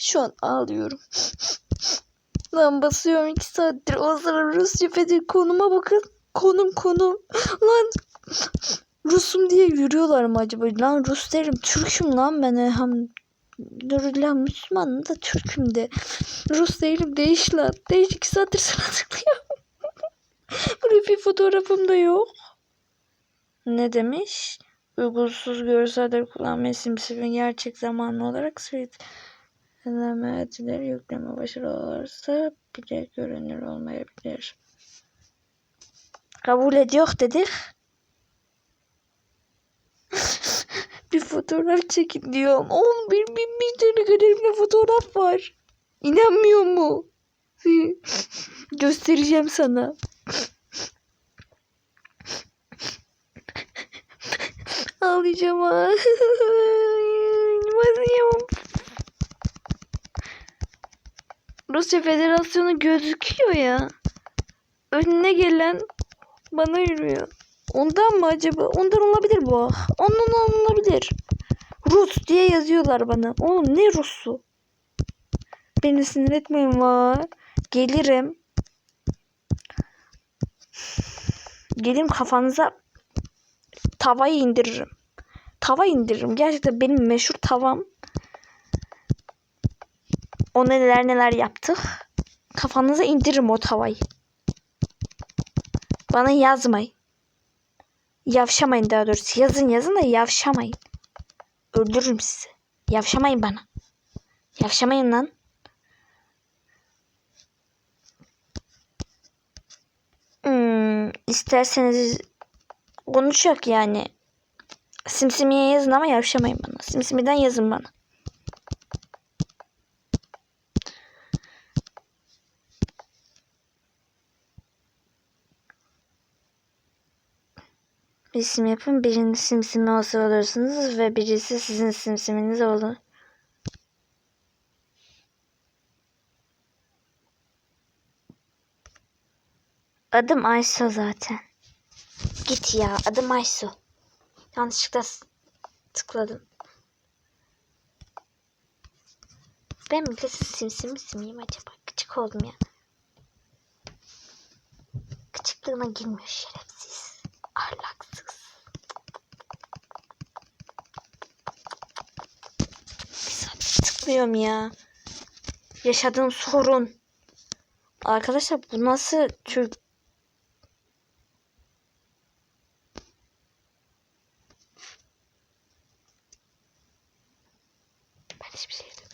Şu an ağlıyorum. Lan basıyorum iki saattir. O sıra Rusça Fethi konuma bakın. Konum konum. Lan Rusum diye yürüyorlar mı acaba? Lan Rus derim. Türk'üm lan ben. Hem Nurullah Müslüman da Türk'üm de. Rus değilim değiş lan. Değiş iki saattir sana tıklıyorum. Böyle bir fotoğrafım da yok. Ne demiş? Uygunsuz görseller kullanmayı simsivin gerçek zamanlı olarak sweet edileri yükleme başarılı olursa bile görünür olmayabilir. Kabul ediyor dedik. bir fotoğraf çekin diyorum. 11 bin bir tane kalemle fotoğraf var. İnanmıyor mu? Göstereceğim sana. Ağlayacağım ha. Basıyorum. Rusya Federasyonu gözüküyor ya. Önüne gelen bana yürüyor. Ondan mı acaba? Ondan olabilir bu. Ondan olabilir. Rus diye yazıyorlar bana. Oğlum ne Rus'u? Beni sinir etmeyin va. Gelirim. Gelirim kafanıza tavayı indiririm. Tava indiririm. Gerçekten benim meşhur tavam. O neler neler yaptık. Kafanıza indiririm o tavayı. Bana yazmayın. Yavşamayın daha doğrusu. Yazın yazın da yavşamayın. Öldürürüm sizi. Yavşamayın bana. Yavşamayın lan. Hmm, isterseniz konuşacak yani. Simsimiye yazın ama yavşamayın bana. Simsimiden yazın bana. Bir isim yapın. Birinin simsimi olsa olursunuz ve birisi sizin simsiminiz olur. Adım Aysu zaten. Git ya adım Aysu. Yanlışlıkla tıkladım. Ben milletin simsimi miyim acaba? Gıcık oldum ya. Gıcıklığına girmiyor şerefsiz. korkuyorum ya. Yaşadığım sorun. Arkadaşlar bu nasıl Türk Ben hiçbir şey dedim.